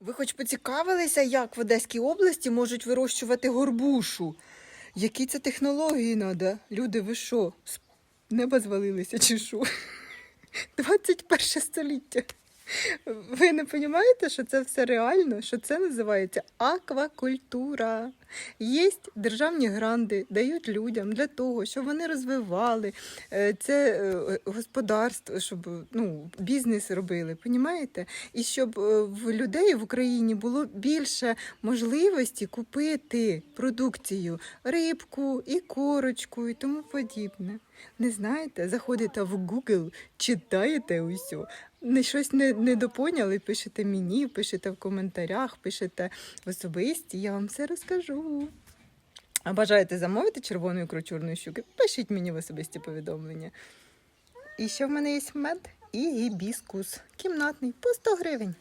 Ви хоч поцікавилися, як в Одеській області можуть вирощувати горбушу? Які це технології треба? Люди, ви що? З неба звалилися чи що? 21 століття. Ви не розумієте, що це все реально, що це називається аквакультура. Є державні гранди, дають людям для того, щоб вони розвивали е, це е, господарство, щоб ну, бізнес робили, понімаєте? І щоб е, в людей в Україні було більше можливості купити продукцію, рибку і корочку і тому подібне. Не знаєте, заходите в Google, читаєте усю, не щось не, не допоняли, пишете мені, пишете в коментарях, пишете в особисті, я вам все розкажу. А бажаєте замовити червоної кручурної щуки? Пишіть мені в особисті повідомлення. І ще в мене є мед і гібіскус кімнатний по 100 гривень.